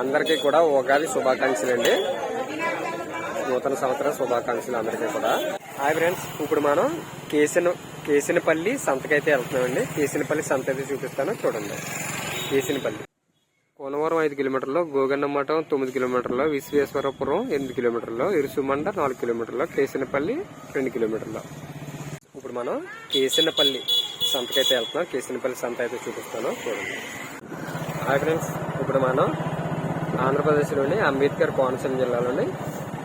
అందరికీ కూడా ఉగాది శుభాకాంక్షలు అండి నూతన సంవత్సర శుభాకాంక్షలు అందరికీ కూడా. హాయ్ ఫ్రెండ్స్ ఇప్పుడు మనం కేసిన కేసినపల్లి సంతకైతే వెళ్తున్నామండి. కేసినపల్లి సంత అయితే చూపిస్తాను చూడండి. కేసినపల్లి. కోనవరం ఐదు కిలోమీటర్లు గోగన్నమఠం తొమ్మిది కిలోమీటర్లు విశ్వేశ్వరపురం ఎనిమిది కిలోమీటర్లు ఇరుసుమండ నాలుగు కిలోమీటర్లు కేసినపల్లి రెండు కిలోమీటర్లు. ఇప్పుడు మనం కేసినపల్లి సంతకైతే వెళ్తున్నాం. కేసినపల్లి సంత అయితే చూపిస్తాను చూడండి. హాయ్ ఫ్రెండ్స్ ఇప్పుడు మనం ఆంధ్రప్రదేశ్లోని అంబేద్కర్ కోనసీమ జిల్లాలోని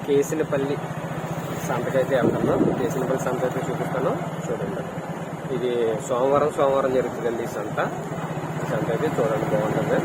కేసినపల్లి సంతకైతే వెళ్తున్నాం. కేసినపల్లి సంత అయితే చూపిస్తాను. చూడండి. ఇది సోమవారం సోమవారం జరుగుతుందండి ఈ సంత. ఈ సంత అయితే చూడండి బాగుంటుంది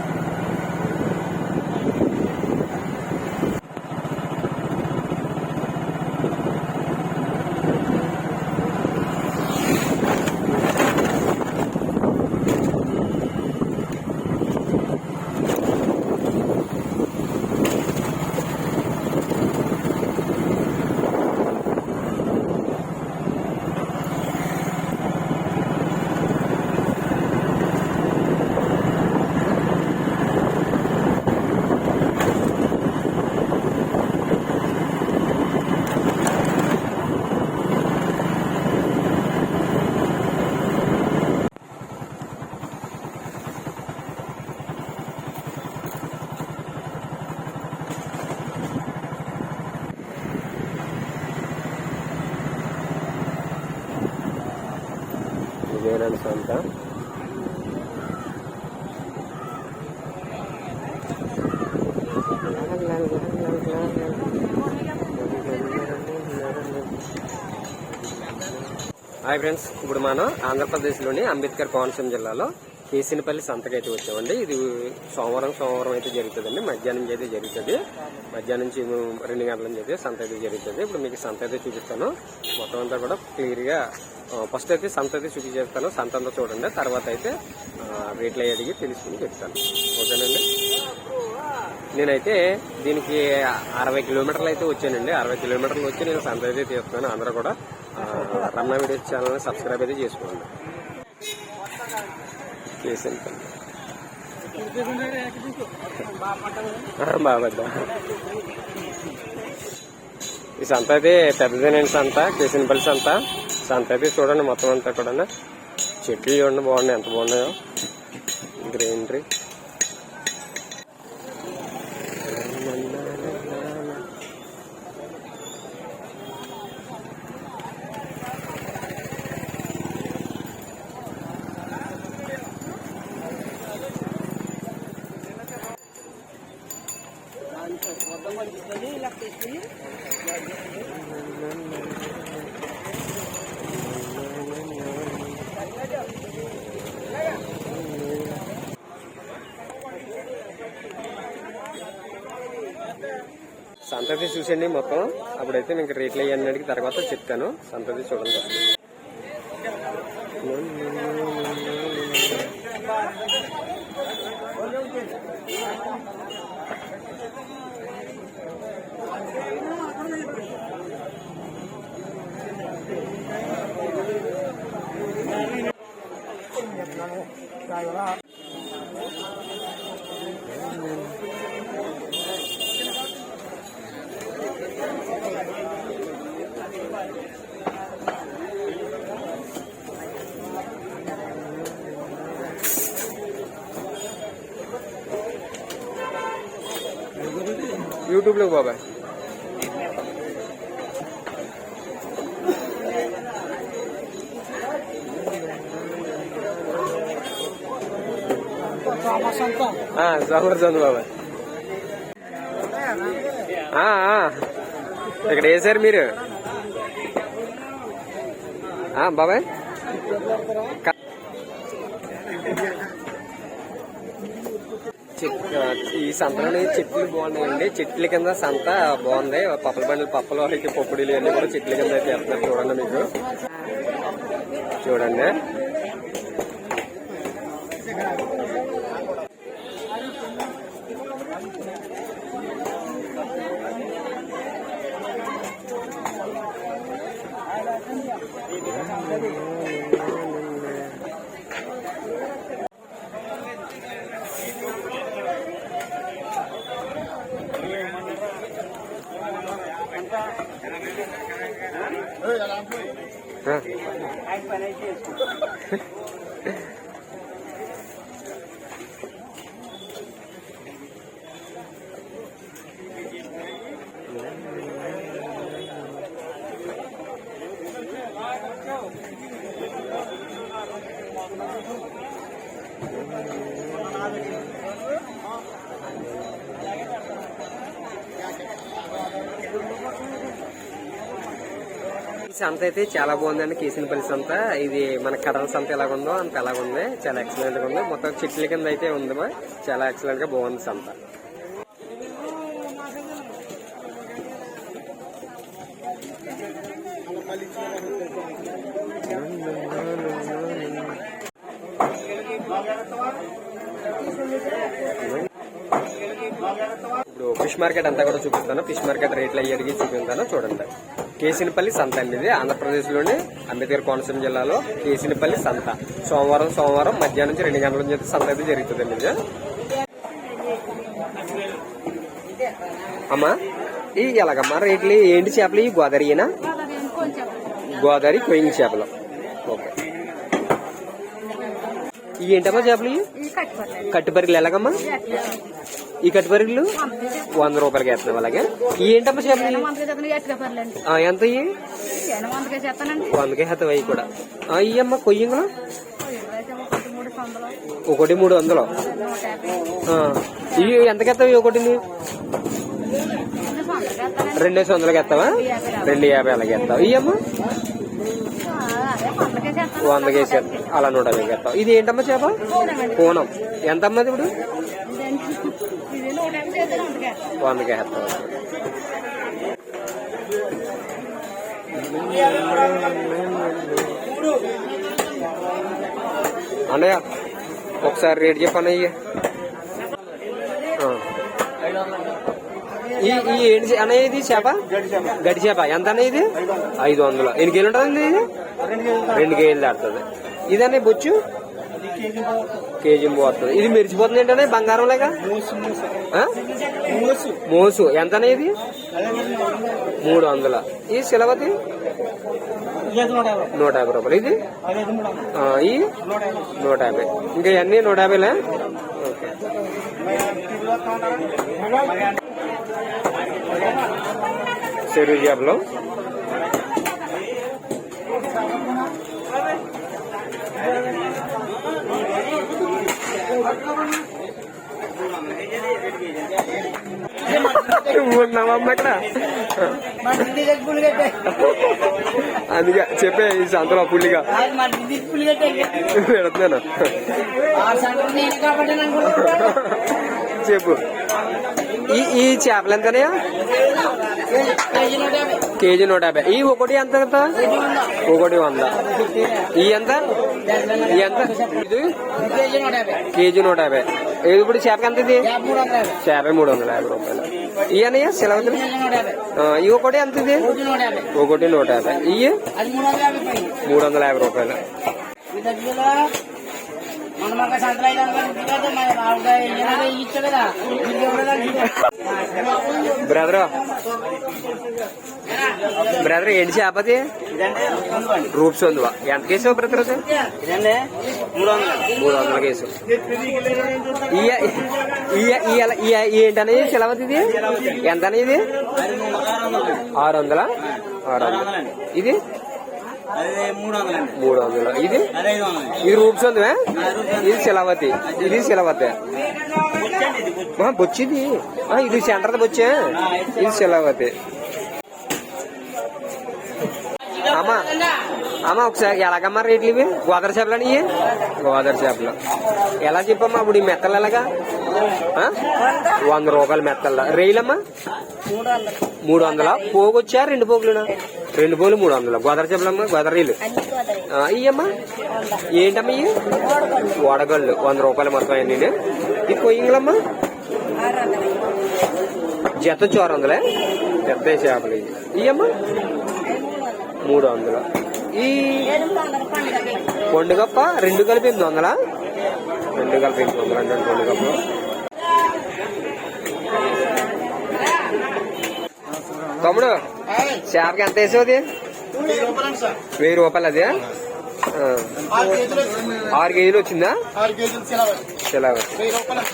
విజయనగరం సంత హాయ్ ఫ్రెండ్స్ ఇప్పుడు మనం ఆంధ్రప్రదేశ్లోని అంబేద్కర్ కోనసీమ జిల్లాలో కేసినపల్లి సంతకి అయితే వచ్చామండి. ఇది సోమవారం సోమవారం అయితే జరుగుతుందండి. మధ్యాహ్నం అయితే జరుగుతుంది. మధ్యాహ్నం నుంచి రెండు గంటల నుంచి అయితే సంత అయితే జరుగుతుంది. ఇప్పుడు మీకు సంత అయితే చూపిస్తాను. మొత్తం అంతా కూడా క్లియర్గా ఫస్ట్ అయితే సంత అయితే చూపించేస్తాను. సంత అంతా చూడండి. తర్వాత అయితే రేట్లు అవి అడిగి తెలుసుకుని చెప్తాను. ఓకేనండి? నేనైతే దీనికి అరవై కిలోమీటర్లు అయితే వచ్చానండి. అరవై కిలోమీటర్లు వచ్చి నేను సంత అయితే తీస్తున్నాను. అందరూ కూడా రమణ వీడియోస్ ఛానల్ని సబ్స్క్రైబ్ అయితే చేసుకోండి. చేసాను బాబద్దా ఈ సంత అయితే పెద్దదేనండి సంత కేసినపల్లి సంత. సంత అయితే చూడండి మొత్తం అంతా కూడా చెట్లు చూడండి బాగున్నాయి ఎంత బాగున్నాయో. గ్రీనరీ. సంతతి చూసండి మొత్తం. అప్పుడైతే మీకు రేట్లు అయ్యి అడిగి తర్వాత చెప్తాను. సంతతి చూడండి first. యూట్యూబ్లో బాబాయ్ ఆ, జబర్దస్త్ బాబాయ్ ఆ, ఆ. ఇక్కడ వేసారు మీరు? బాబాయ్? ఈ సంతలోని చెట్లు బాగున్నాయండి. చెట్ల కింద సంత బాగుంది. పప్పల బండ్లు పప్పలు అయితే పప్పుడీలు అన్ని కూడా చెట్ల కింద అయితే వేస్తున్నారు. చూడండి మీకు. చూడండి. ఆ. ఈ సంత అయితే చాలా బాగుందండి కేసినపల్లి సంత ఇది మన కడల సంత ఎలాగుందో అంత ఎలాగుంది. చాలా ఎక్సలెంట్గా ఉంది. మొత్తం చెట్ల కింద అయితే ఉంది చాలా ఎక్సలెంట్గా బాగుంది సంత ఇప్పుడు ఫిష్ మార్కెట్ అంతా కూడా చూపిస్తాను. ఫిష్ మార్కెట్ రేట్లు అడిగి చూపిస్తాను. చూడండి. కేసినపల్లి సంత అండి ఇది. ఆంధ్రప్రదేశ్లోని అంబేద్కర్ కోనసీమ జిల్లాలో కేసినపల్లి సంత. సోమవారం సోమవారం మధ్యాహ్నం నుంచి రెండు గంటల నుంచి సంత అయితే జరుగుతుందండి ఇది. అమ్మా ఈ ఎలాగమ్మా రేట్లు? ఏంటి చేపలు? ఈ గోదావరినా గోదావరి కొయ్యింగ్ చేపలు. ఓకే. ఈ ఏంటమ్మా చేపలు? ఇవి? కట్టుబరిలు ఎలాగమ్మా? ఈ కట్టుబరిలు వంద రూపాయలకి వేస్తున్నాం అలాగే. ఏంటమ్మా చేపలు? ఎంత ఇవి వందకే హతం అవి కూడా. అమ్మ కొయ్యంగులు? ఒకటి మూడు వందలు. ఇవి ఎంతకెత్తావు ఒకటిని? రెండేసి వందలకి ఎత్తావా రెండు యాభై అలాగే ఎత్తావు అమ్మ వందకేసి అలా నూట యాభైకి ఎత్తావు ఇది ఏంటమ్మా చేప? పూనం ఎంత అమ్మది ఇప్పుడు? వందకే అన్నయ్య ఒకసారి రేట్ చెప్పాను అయ్యి ఈ ఈ ఏంటి అన్నయ్య ఇది చేప? గడి చేప. ఎంత అన్నయ్య ఇది? ఐదు వందలు. ఎన్ని కేజీలు ఉంటుంది ఇది? రెండు కేజీలు దాడుతుంది ఇది అన్నయ్య బొచ్చు? కేజీ పోతుంది ఇది మెరిచిపోతుంది ఏంటనే? బంగారం లేక మోసు. ఎంత ఇది? మూడు వందల ఈ శిలవతి? నూట యాభై రూపాయలు. ఇది? ఈ? నూట యాభై ఇంకా ఇవన్నీ నూట యాభైలే ఓకే. చెరువు చేపలు ఉన్నావమ్మ ఇక్కడ అందుకే చెప్పే ఈ సంతలో పుల్లిగా. పెడుతున్నాను. చెప్పు. ఈ ఈ చేపలు ఎంతనయా కేజీ నూట యాభై. ఈ ఒకటి ఎంత కదా? ఒకటి వంద. ఈ ఎంత? ఈ ఎంత? ఇది? కేజీ నూట యాభై. ఇది ఇప్పుడు చేప ఎంత ఇది? చేప మూడు వందల యాభై రూపాయలు. ఈ అన్నయ్య సెలవు ఈ ఒకటి ఎంత ఇది? ఒకటి నూట యాభై. ఇవి మూడు వందల యాభై రూపాయలు. మన మాకు ఇచ్చా కదా బ్రదర్. బ్రదర్ ఏంటి చేపది రూప్స్ ఉందివా ఎంత కేసు బ్రదర్ మూడు మూడు వందల కేసు. ఈ- ఈ- ఈ- ఏంటనే ఇది ఎంత అనేది ఆరు వందల ఆరు వందల ఇది? మూడు వందలు ఇది? ఇది రూప్స్ ఉందివే ఇది శిలవతి. ఇది శిలవతి. బొచ్చిది. ఇది సెంటర్ బొచ్చే. ఇది శిలవతి. అమ్మా అమ్మా ఒకసారి ఎలాగమ్మా రేట్లు ఇవి? గోదావరి చేపలు అని గోదావరి చేపలు. ఎలా చెప్పమ్మా ఇప్పుడు ఈ మెత్తలు ఎలాగా? వంద రూపాయలు మెత్తల రైలమ్మా? మూడు వందల? పోగు వచ్చా రెండు పోగులునా? రెండు పోగులు మూడు వందలు. గోదావరి చేపలమ్మా గోదావరి రీలు ఇయ్యమ్మా? ఏంటమ్మా ఇవి వడగళ్ళు. వంద రూపాయలు మొత్తం అన్ని ఈ కొయ్యింగ్లమ్మా? జత వచ్చి ఆరు వందలే పెద్ద చేపలు ఇవి ఇయ్యమ్మా? మూడు వందలు. ఈ పండుగప్ప? రెండు కలిపి ఎనిమిది వందలా? రెండు కలిపి ఎనిమిది వందలు అంటే రెండు కప్పలు తమ్ముడు చేపకి ఎంత వేసావు అది వెయ్యి రూపాయలు అది. ఆరు కేజీలు వచ్చింది. సిలవర్ రూపాయలు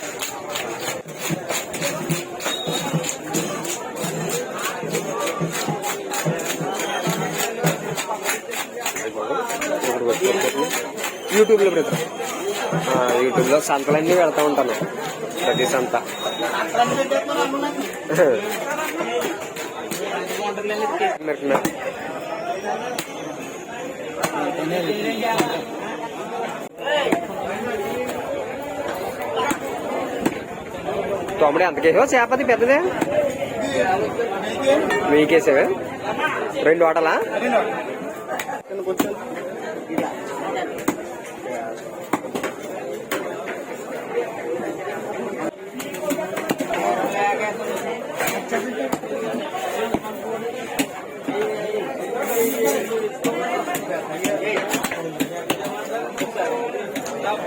యూట్యూబ్లో పెడతాం. యూట్యూబ్లో సంతలన్నీ పెడతా ఉంటాను. ప్రతి సంత. మిరపకాయ. తమ్ముడు ఎంతకేసావు చేపది పెద్దదే? వెయ్యికేసావే రెండు ఆటలా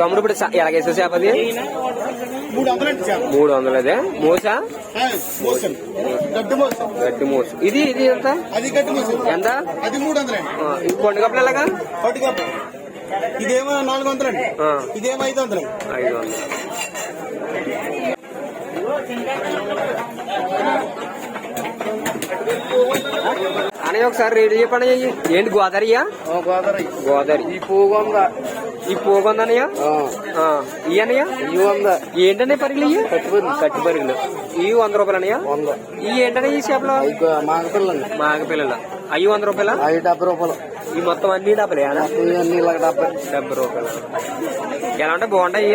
తమ్ముడు ఇప్పుడు స- ఎలాగేసావు చేపది మూడు వందలు అదే మూసా? గడ్డు మోసం. ఇది ఇది ఎంత? అది ఎంత అది పండు కప్పులు ఎలాగా? ఇదేమో నాలుగు వందలండి ఆ, ఇదేమో ఐదు వందలండి ఐదు వందలు. అని ఒకసారి రెడీ చెప్పండి. అయ్యి. ఏంటి గోదావరియా గోదావరి. గోదావరి. ఈ వంద ఈ పోగొందనయ్యా? ఇవన్నయ్యా ఈ వంద. ఏంటనే పరిగలు ఇవి కట్టి పరిగలు ఇవి వంద రూపాయలు అన్నయ్యా వంద. ఇవి ఏంటనే ఈ చేపలు? మాగపిల్లండి మాగ పిల్లలు. అవి వంద రూపాయల? అవి డెబ్బై రూపాయలు. ఈ మొత్తం అన్ని డబ్బలే డెబ్బై. డెబ్బై రూపాయలు. ఎలా ఉంటాయి బాగుంటాయి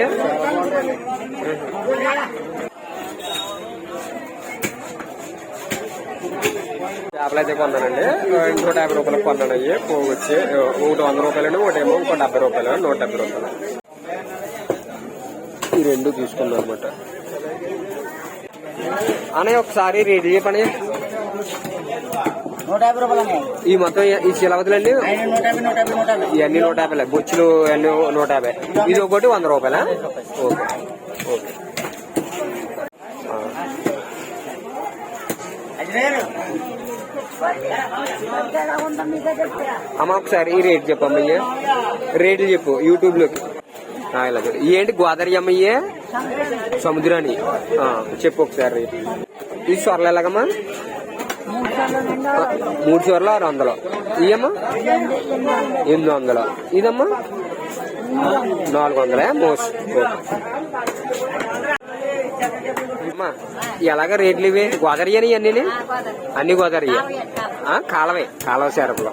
చేపలు అయితే కొన్నానండి. నూట యాభై రూపాయలకు కొన్నాను అయ్యి పోగు వచ్చి ఒకటి వంద రూపాయలండి ఒకటి ఏమో ఇంకో డెబ్బై రూపాయలు నూట డెబ్బై రూపాయలు. ఈ రెండు తీసుకున్నాను అనమాట అన్నయ్య ఒకసారి రెడీ చెప్పండి రూపాయలు ఈ మొత్తం ఈ యాభై ఇవన్నీ నూట యాభై బొచ్చులు అన్ని నూట యాభై. ఇది ఒకటి వంద రూపాయలా? ఓకే. ఓకే. అమ్మ ఒకసారి ఈ రేట్ చెప్పమ్మ రేట్లు చెప్పు యూట్యూబ్లోకి ఏంటి గోదావరి అమ్మయ్యే? సముద్రాన్ని చెప్పు ఒకసారి రేట్. ఈ సొరలు ఎలాగమ్మా? మూడు సొరలు ఆరు వందలు. ఇయమ్మా ఎనిమిది వందలు. ఇదమ్మా? నాలుగు వందలే? మోస్. అమ్మా ఎలాగ రేట్లు ఇవి? గోదావరి అని అన్ని అన్ని గోదావరి కాలవే కాలవ. చేరపులో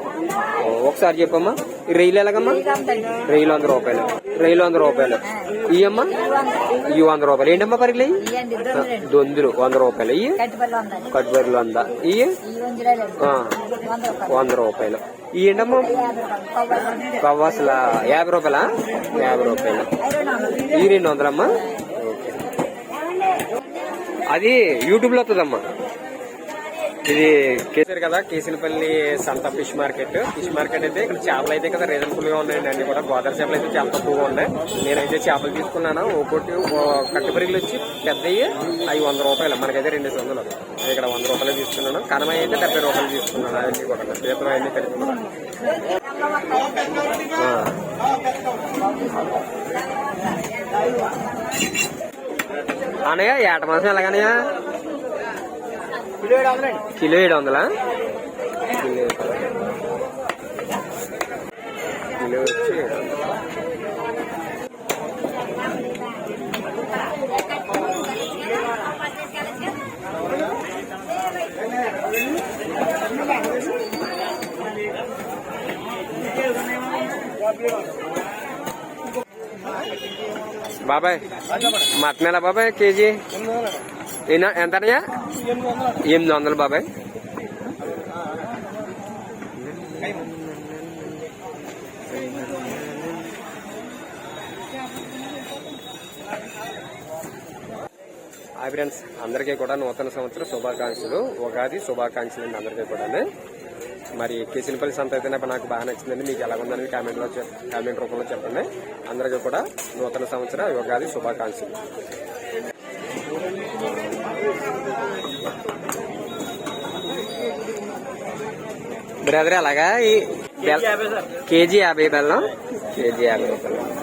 ఓ, ఒకసారి చెప్పమ్మా. ఈ రైలు ఎలాగమ్మా? రైలు వంద రూపాయలు. రైలు వంద రూపాయలు. ఇయ్యమ్మా? ఇవి వంద రూపాయలు. ఏంటమ్మా పరిగలు దొందులు వంద రూపాయలు. ఇవి కట్టుబరులు వంద ఇవి వంద. రూపాయలు ఈ ఏంటమ్మా కవ్వాసుల. యాభై రూపాయలా? యాభై రూపాయలు. ఈ రెండు వందలమ్మా? ఓకే. అది యూట్యూబ్లో వస్తుందమ్మా. ఇది కేసీఆర్ కదా కేసినపల్లి సంత ఫిష్ మార్కెట్. ఫిష్ మార్కెట్ అయితే ఇక్కడ చేపలు అయితే కదా రీజనబుల్గా ఉన్నాయండి. అన్ని కూడా గోదావరి చేపలు అయితే చాలా తక్కువగా ఉన్నాయి. నేనైతే చేపలు తీసుకున్నాను. ఒక్కొక్కటి కట్టుబరిలు వచ్చి పెద్దవి అవి వంద రూపాయలు. మనకైతే రెండు వందలు. ఇక్కడ వంద రూపాయలు తీసుకున్నాను. కనమయ్య అయితే డెబ్బై రూపాయలు తీసుకున్నాను. అవన్నీ కూడా. పీతలు అవన్నీ కలిపి ఆ. అనయ్య ఏట మాసం ఎలాగనయ్యా కిలో ఏడు వందలా కిలో కిలో వచ్చి ఏడు వందలు. బాబాయ్ మటన్ ఎలా బాబాయ్ కేజీ? ఎంత అన్నయ్యా ఎనిమిది వందలు బాబాయ్. హాయ్ ఫ్రెండ్స్ అందరికీ కూడా నూతన సంవత్సర శుభాకాంక్షలు ఉగాది శుభాకాంక్షలు అండి అందరికీ కూడా మరి కేసినపల్లి సంత అయితే నాకు బాగా నచ్చిందండి. మీకు ఎలా ఉందని కామెంట్లో చెప్- కామెంట్ రూపంలో చెప్పండి. అందరికీ కూడా నూతన సంవత్సర ఉగాది శుభాకాంక్షలు. బ్రదర్ అలాగా కేజీ యాభై బెల్లం? కేజీ యాభై రూపాయలు.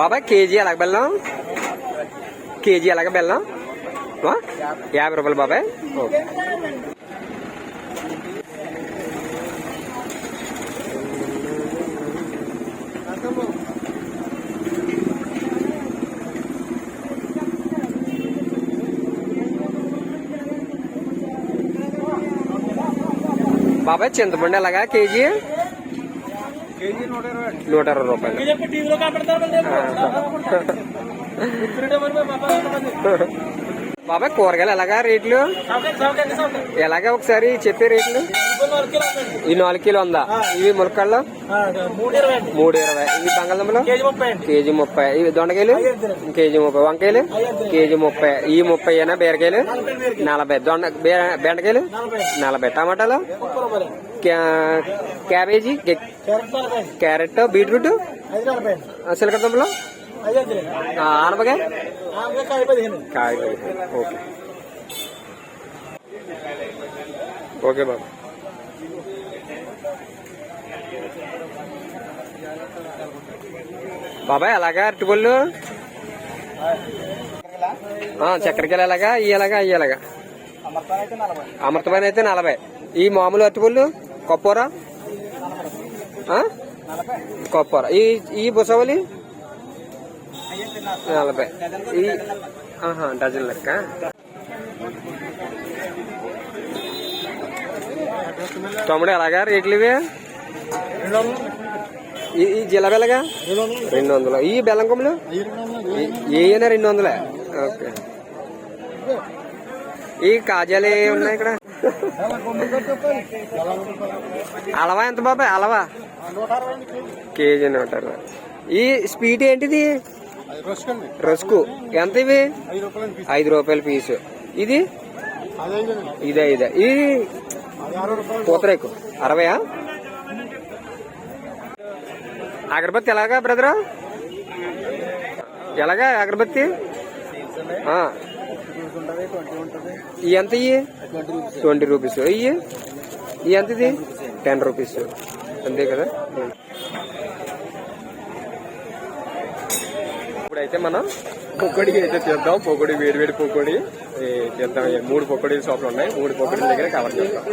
బాబాయ్ కేజీ ఎలాగ బెల్లం కేజీ ఎలాగ బెల్లం ఆ? యాభై రూపాయలు బాబాయ్ ఓకే బాబాయ్ చింతపండు ఎలాగా కేజీ నూట ఇరవై రూపాయలు. బాబాయ్ కూరగాయలు ఎలాగా రేట్లు? ఎలాగా ఒకసారి చెప్పే రేట్లు? ఈ నాలుగు కిలో ఉందా? ఇవి ములక్కాళ్ళు? మూడు ఇరవై ఇవి బంగాళదుంపలు కేజీ ముప్పై ఇవి దొండకాయలు? కేజీ ముప్పై. వంకాయలు? కేజీ ముప్పై. ఈ ముప్పై అయినా బీరకాయలు? నలభై దొండ బెండకాయలు? నలభై. టమాటాలు? క్యా- క్యాబేజీ? Carrot beetroot? సిలక దుంపలు? ఆనపకాయ? కాయ ఓకే. ఓకే బాబు. బాబాయ్ అలాగా అరటిపళ్ళు చక్కెరకాయలు ఎలాగా ఇవి ఎలాగా అవి ఎలాగా? అమృతమైన అయితే నలభై. ఈ మామూలు అరటిపళ్ళు కొప్పూర? కొప్పూర. ఈ ఈ బుసవలి? నలభై. ఈ ఆహా డజన్ లెక్క. తమ్ముడు ఎలాగా రేట్లు ఇవి? ఈ జిలేబీ ఎలాగా రెండు వందలు ఈ బెల్లం కొమ్ములు? ఏ అయినా రెండు వందలే ఓకే. ఈ కాజాలు ఏ ఉన్నాయి ఇక్కడ? అలవా ఎంత బాబాయ్? అలవా? కేజీ నూట అరవై. ఈ స్వీట్ ఏంటిది? రస్కు. ఎంత ఇవి? ఐదు రూపాయల పీసు. ఇది? ఇదే ఇదే. ఇది పూతరేకు. అరవయా? అగరబత్తి ఎలాగా బ్రదర్ ఎలాగా అగరబత్తి? ఎంత ట్వంటీ రూపీస్. ఇవి ఈ ఎంత ఇది? Ten rupees. అంతే కదా? ఇప్పుడైతే మనం పొక్కడికి అయితే చేద్దాం. పొక్కడి వేడి వేడి పొక్కడి చేద్దాం. మూడు పొక్కడి షాపులు ఉన్నాయి. మూడు పొక్కడి దగ్గర కవర్ చేస్తాం.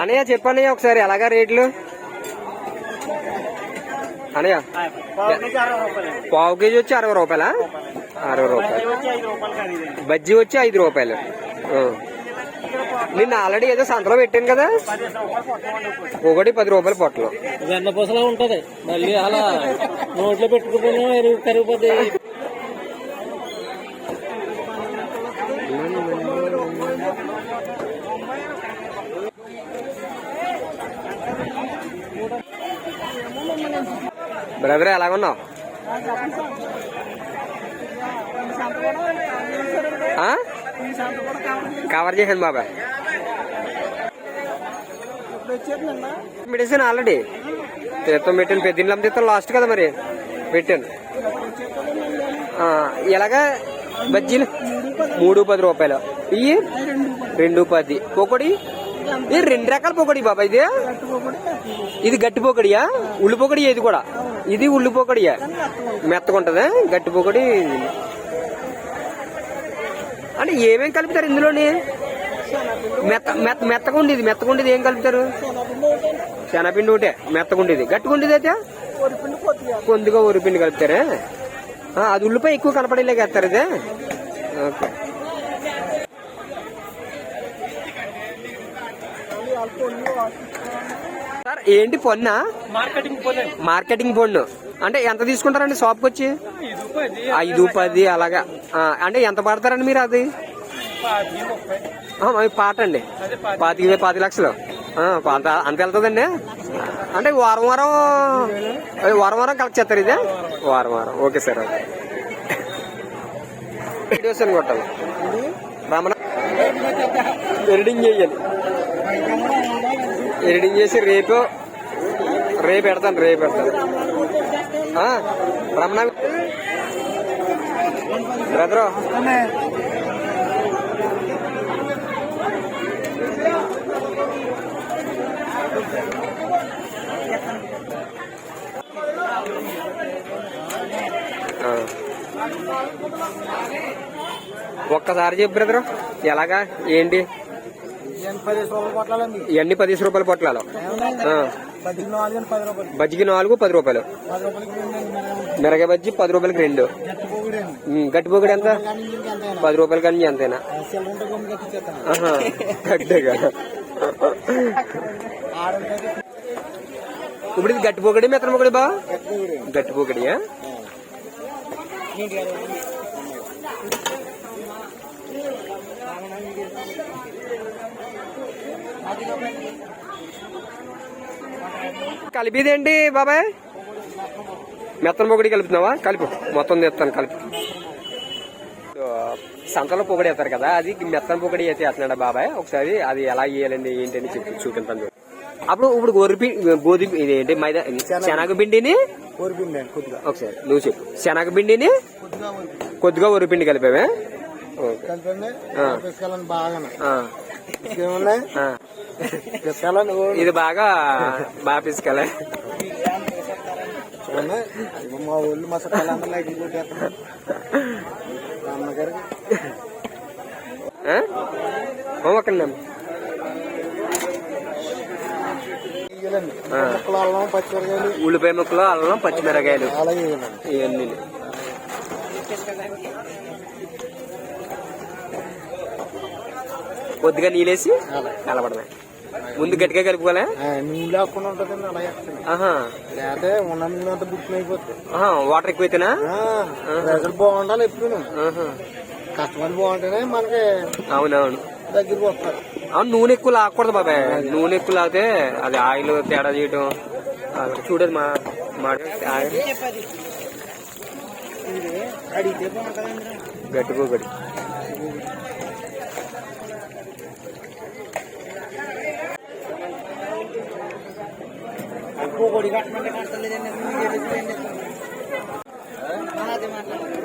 అనయ్య చెప్పన్నయ్య ఒకసారి ఎలాగా రేట్లు? అనయ్య పావు కేజీ వచ్చి అరవై రూపాయలా? అరవై రూపాయలు. బజ్జీ వచ్చి ఐదు రూపాయలు. నిన్న ఆల్రెడీ ఏదో సంతలో పెట్టాను కదా. ఒకటి పది రూపాయల పొట్టలు. వెన్న పూసలా ఉంటది. మళ్ళీ అలా నోట్లో పెట్టుకుపోయినా ఎరువు కరిగిపోతే బ్రదర్ ఎలాగున్నావు? ఆ? కవర్ చేశాను బాబాయ్. మెడిసిన్ ఆల్రెడీ తీర్థం పెట్టాను పెద్దింట్లో తీర్థం లాస్ట్ కదా మరి పెట్టాను ఎలాగా బజ్జీలు మూడు పది రూపాయలు ఇవి రెండు పది పొకడి ఇది రెండు రకాల పొకడి బాబా ఇది ఇది గట్టి పొకడియా ఉల్లి పొకడి ఇది కూడా ఇది ఉల్లి పొకడియా ఉంటుంది గట్టి పొకడి అంటే ఏమేమి కలుపుతారు ఇందులోని మెత్త మెత్త మెత్తగుండేది మెత్తగుండేది ఏం కలుపుతారు? శనగపిండి ఒకటే మెత్తగుండేది. గట్టిగుండేది అయితే? కొద్దిగా ఊరిపిండి కలుపుతారే? అది ఉల్లిపాయ ఎక్కువ కనపడేలాగా వేస్తారు ఇదే? ఓకే. సార్ ఏంటి పొన్నా? మార్కెటింగ్ మార్కెటింగ్ పన్ను. అంటే ఎంత తీసుకుంటారండి షాప్కి వచ్చి ఐదు పది అలాగా. అంటే ఎంత పడతారండి మీరు అది? అవి పాట అండి. పాతిక పాతి లక్షలు. అంత అంత వెళ్తుందండి. అంటే వారం వారం వారం వారం కలెక్ట్ చేస్తారు ఇదే? వారం వారం. Okay sir okay. వీడియోస్ అని కొట్టాలి? రమణ ఎడిటింగ్ చేయాలి. ఎడిటింగ్ చేసి రేపు రేపు పెడతాను రేపు పెడతాను. రమణ బ్రదరు ఒక్కసారి చెప్పు బ్రదరు ఎలాగా ఏంటి? ఇవన్నీ పదిహేను రూపాయల పొట్లాలు. బజ్జికి నాలుగు పది రూపాయలు. మిరగాయ బజ్జి పది రూపాయలకి రెండు. గట్టి పోగుడు అండి. ఉమ్, గట్టి పొగడి ఎంత? పది రూపాయల కానీ ఆడంటే ఇప్పుడు ఇది గట్టి పొగడి మెత్తన పొగడి బా గట్టి పోగుడు. గట్టి పొగడియా? కలిపిదేంటి బాబాయ్? మెత్తన పొగడి కలుపుతున్నావా? కలిపు. మొత్తం తెస్తాను కలిపి. సంతలో పొగడి వేస్తారు కదా అది మెత్తన పొగడి అయితే వేస్తున్నాడా బాబాయ్? ఒకసారి అది ఎలా వేయాలండి ఏంటి అని చెప్పి చూపించాను చూడు. అప్పుడు ఇప్పుడు గోధుమ గోధుమ ఇది ఏంటి మైదా శనగపిండిని ఒకసారి నువ్వు చెప్పు శనగపిండిని కొద్దిగా వరిపిండి కలిపావే? ఇది బాగా బాగా పిసుకలే. మా ఊళ్ళు మా సకాలందరూ లైట్లు కొట్టేస్తున్నారు. మా అమ్మగారికి ఒకండి ఆ. ముక్కలు అల్లం పచ్చిమిరకాయలు ఉల్లిపాయ ముక్కలు అల్లం పచ్చిమిరకాయలు అలా ఇయ్యాలండి ఇవన్నీ. కొద్దిగా నీళ్ళేసి కలపడమే. ముందు గట్టిగా కలుపుకోలే నూనె లేకుండా ఉంటుందండి అలా ఆహా. లేకపోతే ఉన్న నూనె బుక్కిన అయిపోతుంది. వాటర్ ఎక్కువైతేనా? ప్రజలు బాగుండాలి ఎప్పుడు. కస్టమర్ బాగుంటేనే మనకి అవునవును. దగ్గరికి వస్తారు. నూనె ఎక్కువ లాక్కూడదు బాబాయ్. నూనె ఎక్కువ లాగితే అది ఆయిల్ తేడా చేయడం చూడదు మా మాట గట్టిపోగడి పొడి కట్టమంటే కట్టలేదండి. అదే మాట్లాడాలి.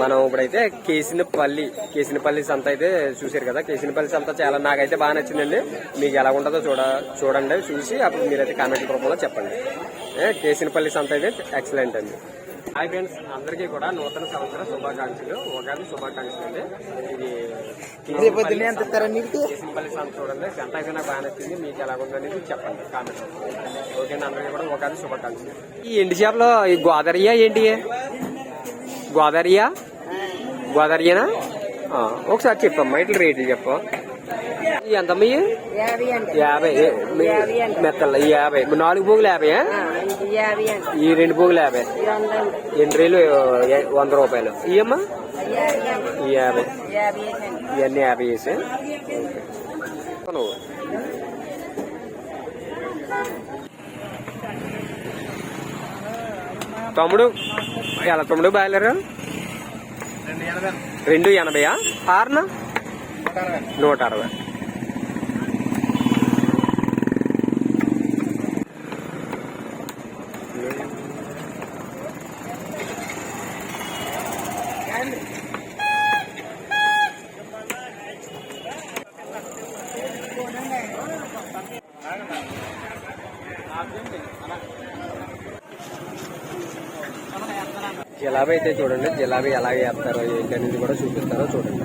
మనం ఇప్పుడైతే కేసినపల్లి కేసినపల్లి సంత అయితే చూసారు కదా. కేసినపల్లి సంత చాలా నాకైతే బాగా నచ్చిందండి. మీకు ఎలా ఉంటుందో చూడ చూడండి. చూసి అప్పుడు మీరైతే కామెంట్ రూపంలో చెప్పండి. కేసినపల్లి సంత అయితే ఎక్సలెంట్ అండి. హాయ్ ఫ్రెండ్స్ అందరికీ కూడా నూతన సంవత్సర శుభాకాంక్షలు ఉగాది శుభాకాంక్షలు అండి. ఇది కేసింపల్లి సంత చూడండి గంట అయిపోయినా బాగా నచ్చింది మీకు ఎలా ఉందనేది చెప్పండి కామెంట్ ఓకే అండి అందరికీ కూడా ఉగాది శుభాకాంక్షలు. ఈ ఎండి చేపలో ఈ గోదావరియా ఏంటి? గోదావరియా? గోదావరియేనా? ఒకసారి చెప్పమ్మా ఇట్లా రేట్లు చెప్పు. ఈ ఎంతమ్మా ఇవి? యాభై. మెత్తల యాభై. నాలుగు పోగులు యాభై ఈ రెండు పోగులు యాభై. ఎన్ని రేలు వంద రూపాయలు? ఇయమ్మా యాభై ఇవన్నీ యాభై వేసి నువ్వు తమ్ముడు ఎలా తమ్ముడు బాయలేరు రెండు ఎనభైయా? ఆరున? నూట అరవై. జిలాబీ అయితే చూడండి. జిలాబీ ఎలా వేస్తారో ఏంటి అనేది కూడా చూపిస్తారో చూడండి.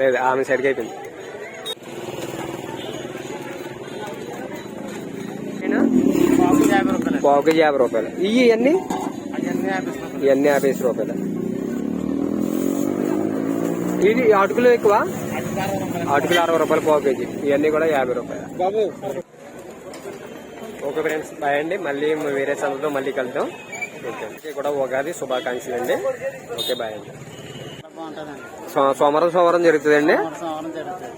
లేదు ఆమె సైడ్కి అయిపోయింది? బాబు యాభై రూపాయలు. ఇవి రూపాయలు. ఇవన్నీ యాభై రూపాయలు. ఇది అటుకులు ఎక్కువ? అటుకులు అరవై రూపాయలు పావు కేజీ. ఇవన్నీ కూడా యాభై రూపాయలు. బాబు. ఓకే ఫ్రెండ్స్ బాయ్ అండి. మళ్ళీ వేరే సందతో మళ్ళీ కలుద్దాం. ఓకే. కూడా ఉగాది శుభాకాంక్షలు అండి ఓకే బాయ్ అండి. సోమవారం సోమవారం జరుగుతుందండి? జరుగుతుంది.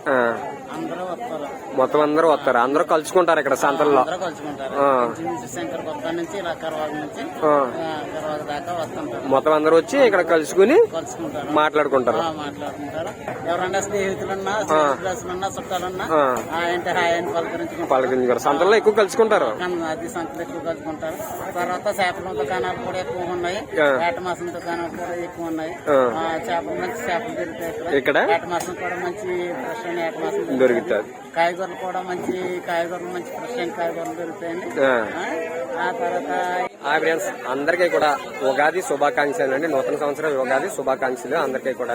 వస్తారు. మొత్తం అందరూ వస్తారు. అందరూ కలుసుకుంటారు ఇక్కడ సంతల్లో మొత్తం అందరూ వచ్చి ఇక్కడ కలుసుకుని మాట్లాడుకుంటారు. పలకరించుకుంటారు. సంతల్లో ఎక్కువ కలుసుకుంటారు. కానీ అది సంతలు ఎక్కువ కలుసుకుంటారు. తర్వాత చేపల దుకాణాలు కూడా ఎక్కువ ఉన్నాయి. వేట మాసం దుకాణాలు కూడా ఎక్కువ ఉన్నాయి. చేపలు మంచి చేపలు దొరుకుతాయి ఇక్కడ? వేట మాసం కూడా మంచి ఫ్రెష్ అయిన వేట మాసం దొరుకుతుంది. కాయగూరలు కూడా మంచి కాయగూరలు మంచి ఫ్రెష్ అయిన కాయగూరలు దొరుకుతాయండి ఆ. తర్వాత ఫ్రెండ్స్ అందరికీ కూడా ఉగాది శుభాకాంక్షలు అండి నూతన సంవత్సరం ఉగాది శుభాకాంక్షలు అందరికీ కూడా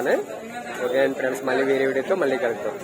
ఓకే ఫ్రెండ్స్ మళ్ళీ వేరే వీడియోతో మళ్ళీ కలుద్దాం